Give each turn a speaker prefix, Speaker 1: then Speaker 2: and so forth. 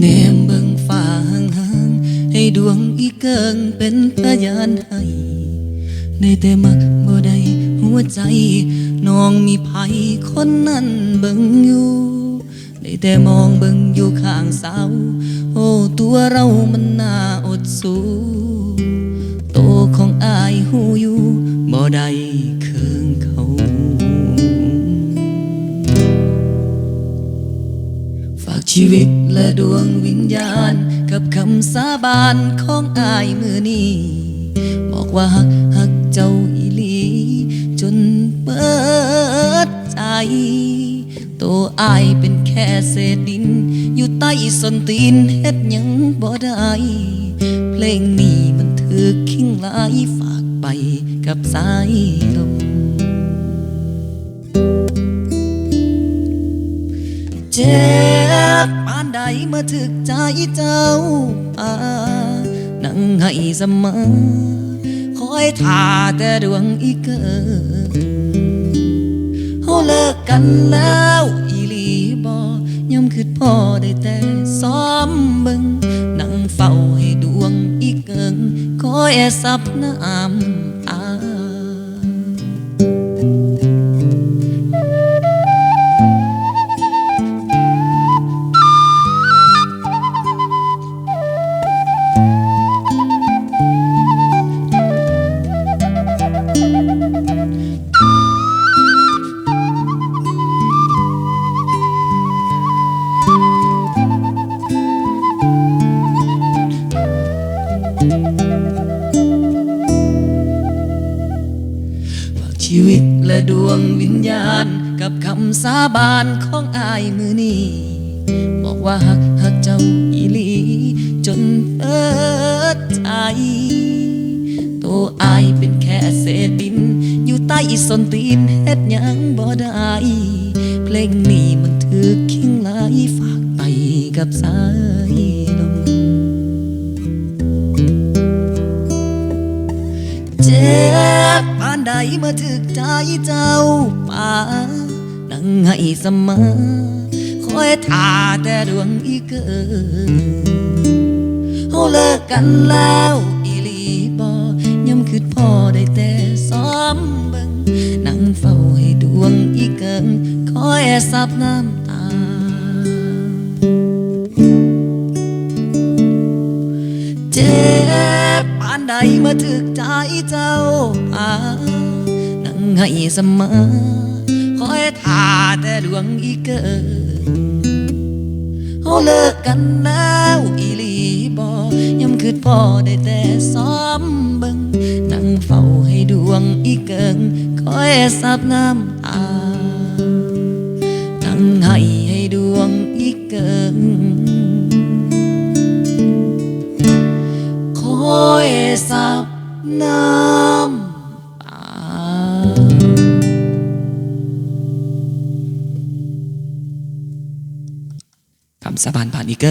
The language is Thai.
Speaker 1: แนมเบิ่งฟ้าห่างให้ดวงอีเกิงเป็นพยานให้ได้แต่มักบ่ได้หัวใจ น้องมีภัยคนนั้นเบิ่งอยู่ได้แต่มองเบิ่งอยู่ข้างเสาโอ้ตัวเรามันน่าอดสูโตของอายหูอยู่บ่ได้เคือ ชีวิตและดวงวิญญาณ กับคำสาบานของอายมือนี้บอกว่าหักหักเจ้าอีหลี จนเปิดใจ ตัวอายเป็นแค่เศษดิน อยู่ใต้ส้นตีนเฮ็ดยังบ่ได้ เพลงนี้มันถือคิงหลายฝากไปกับสายลมเจ็บ ปานใดเมื่อถึกใจเจ้าป่านั่งให้เสมอ คอยท่าแต่ดวงอีกเกินเฮาเลิกกันแล้วอีหลีบอย่ำคือพ่อได้แต่ซ้อมบิ่งนั่งเฝ้าให้ดวงอีกเกิงคอยสับน้ำ ชีวิตและดวงวิญญาณ กับคำสาบานของอายมือนี้ บอกว่าหักหักเจ้าอีหลี จนเปิดใจตัวอายเป็นแค่เศษดิน อยู่ใต้ส้นตีนเฮ็ดยังบ่ได้ เพลงนี้มันถือคิงไหลฝากไปกับสายลมเจ็บปา ใดเมื่อถึกใจเจ้าป่านั่งให้เสมอคอยท่าแต่ดวงอีกเกินเฮาเลิกกันแล้วอีลีบอย่ำคือพ่อได้แต่ซ้อมเบิ่งนั่งเฝ้าให้ดวงอีกเกินคอยซับน้ำ ใดมื่อถึกใจเจ้าป่านั่งให้เสมอ คอยท่าแต่ดวงอีเกินเฮาเลิกกันแล้วอีหลีบอย่ำคือพ่อได้แต่ซ้อมเบิงนั่งเฝ้าให้ดวงอีเกินคอยซับน้ำตา นั่งให้ให้ดวงอีเกิน อยสับน้ำตาคำสาบานผ่านอีกเกอร์